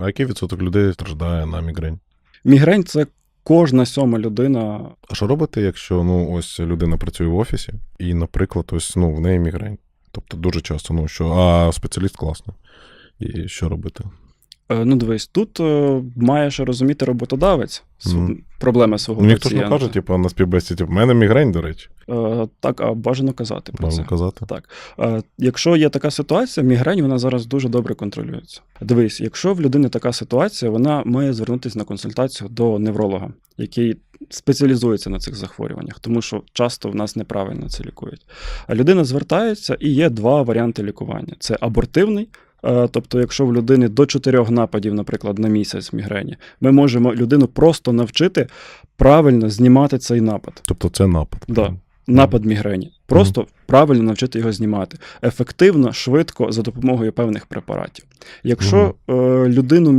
А який відсоток людей страждає на мігрень? Мігрень це кожна сьома людина. А що робити, якщо ну ось людина працює в офісі, і, наприклад, ось ну в неї мігрень? Тобто дуже часто, ну що, а спеціаліст класний. І що робити? Е, Ну, дивись, тут е, маєш розуміти роботодавець Мгм. проблеми свого Ну, ніхто ж не каже, типу, на співбесіді, в мене мігрень, до речі, Е, Так, а бажано казати про можна це. казати. Так. Е, Якщо є така ситуація, мігрень вона зараз дуже добре контролюється. Дивись, якщо в людини така ситуація, вона має звернутися на консультацію до невролога, який спеціалізується на цих захворюваннях, тому що часто в нас неправильно це лікують. А людина звертається і є два варіанти лікування: це абортивний. Е, Тобто, якщо в людини до чотирьох нападів, наприклад, на місяць мігрені, ми можемо людину просто навчити правильно знімати цей напад. Тобто це напад. Да. Напад мігрені. Просто правильно навчити його знімати. Ефективно, швидко, за допомогою певних препаратів. Якщо е, людину